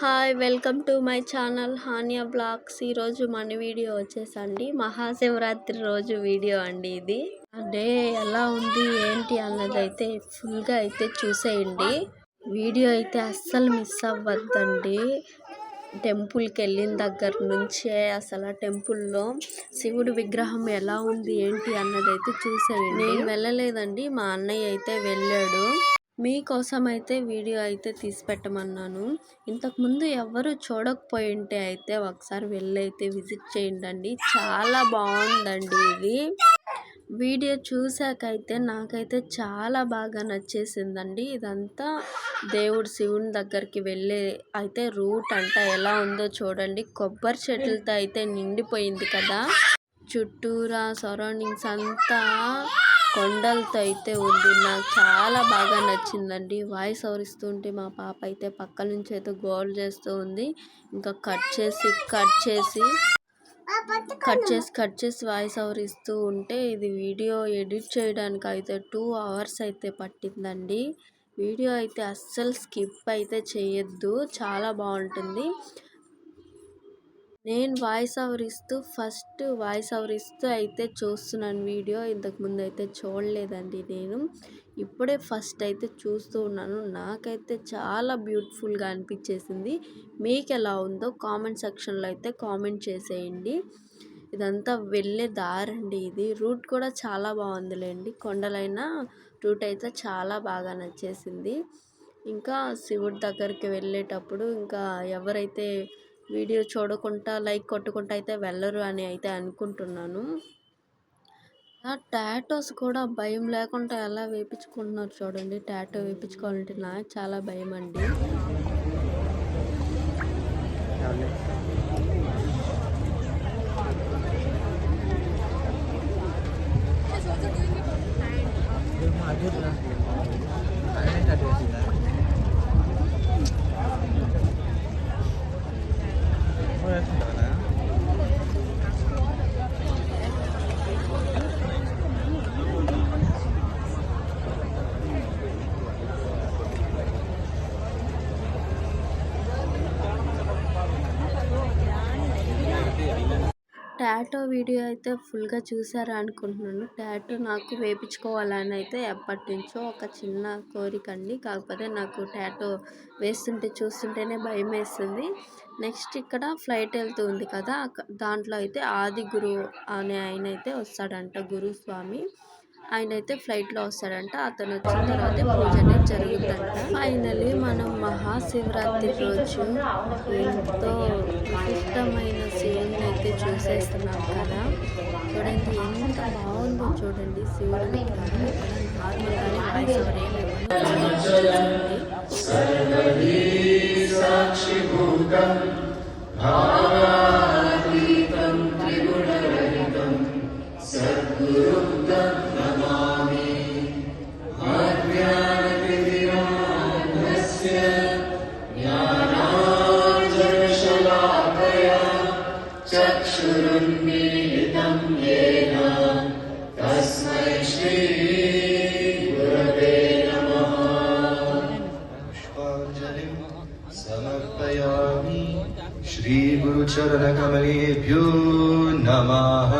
Hi welcome to my channel Haniya blogs. ఈరోజు మన video వచ్చేసండి. మహాశివరాత్రి రోజు వీడియో అండి ఇది. డే ఎలా ఉంది ఏంటి అన్నది అయితే ఫుల్గా అయితే చూసేయండి. వీడియో అయితే అస్సలు మిస్ అవ్వద్దండి. టెంపుల్కి వెళ్ళిన దగ్గర నుంచే అసలు ఆ టెంపుల్లో శివుడి విగ్రహం ఎలా ఉంది ఏంటి అన్నది అయితే చూసేయండి. నేను వెళ్ళలేదండి మా అన్నయ్య అయితే వెళ్ళాడు. మీకోసం అయితే వీడియో అయితే తీసి పెట్టమన్నాను ఇంతకుముందు ఎవరు చూడకపోయింటే అయితే ఒకసారి వెళ్ళైతే విజిట్ చేయండి చాలా బాగుందండి ఇది. వీడియో చూసాకైతే నాకైతే చాలా బాగా నచ్చేసిందండి. ఇదంతా దేవుడు శివుని దగ్గరికి వెళ్ళే అయితే రూట్ అంట ఎలా ఉందో చూడండి. కొబ్బరి చెట్లతో అయితే నిండిపోయింది కదా. చుట్టూరా సరౌండింగ్స్ అంతా కొండలతో అయితే ఉంది. నాకు చాలా బాగా నచ్చిందండి. వాయిస్ అవరిస్తుంటే మా పాప అయితే పక్క నుంచి అయితే గోల్ చేస్తూ ఉంది. ఇంకా కట్ చేసి కట్ చేసి కట్ చేసి కట్ చేసి వాయిస్ ఓవర్ ఇస్తూ ఉంటే ఇది వీడియో ఎడిట్ చేయడానికి అయితే టూ అవర్స్ అయితే పట్టిందండి. వీడియో అయితే అస్సలు స్కిప్ అయితే చేయొద్దు. చాలా బాగుంటుంది. నేను వాయిస్ ఓవర్ ఇస్తూ ఫస్ట్ వాయిస్ ఓవర్ ఇస్తూ అయితే చూస్తున్నాను వీడియో ఇంతకుముందు అయితే చూడలేదండి నేను. ఇప్పుడే ఫస్ట్ అయితే చూస్తూ ఉన్నాను. నాకైతే చాలా బ్యూటిఫుల్గా అనిపించేసింది. మీకు ఎలా ఉందో కామెంట్ సెక్షన్లో అయితే కామెంట్ చేసేయండి. ఇదంతా వెళ్ళే దారండి ఇది. రూట్ కూడా చాలా బాగుందిలేండి. కొండలైన రూట్ అయితే చాలా బాగా నచ్చేసింది. ఇంకా శివుడి దగ్గరికి వెళ్ళేటప్పుడు ఇంకా ఎవరైతే వీడియో చూడకుండా లైక్ కొట్టుకుంటా అయితే వెళ్ళరు అని అయితే అనుకుంటున్నాను. టాటోస్ కూడా భయం లేకుండా ఎలా వేయించుకుంటున్నారు చూడండి. టాటో వేయించుకోవాలంటే నాకు చాలా భయం అండి టాటో వీడియో అయితే ఫుల్గా చూసారా అనుకుంటున్నాను. టాటో నాకు వేయించుకోవాలని అయితే ఎప్పటి నుంచో ఒక చిన్న కోరిక అండి. కాకపోతే నాకు టాటో వేస్తుంటే చూస్తుంటేనే భయం వేస్తుంది. నెక్స్ట్ ఇక్కడ ఫ్లైట్ వెళ్తుంది కదా దాంట్లో అయితే ఆది గురు అనే ఆయన అయితే వస్తాడంట గురుస్వామి ఆయన అయితే ఫ్లైట్లో వస్తాడంట. అతను వచ్చిన తర్వాత పూజ అనేది జరుగుతుందంట. ఫైనలీ మనం మహాశివరాత్రి రోజు ఎంతో ఇష్టమైన చూసేస్తున్నాం కదా చూడండి ఎంత బాగుందో చూడండి శివుడు నార్మల్గానే चक्षुरु तस्मै श्री गुरुते नमः। पुष्पाञ्जलिम् समर्पयामि श्रीगुरुचरणकमलेभ्यो नमः।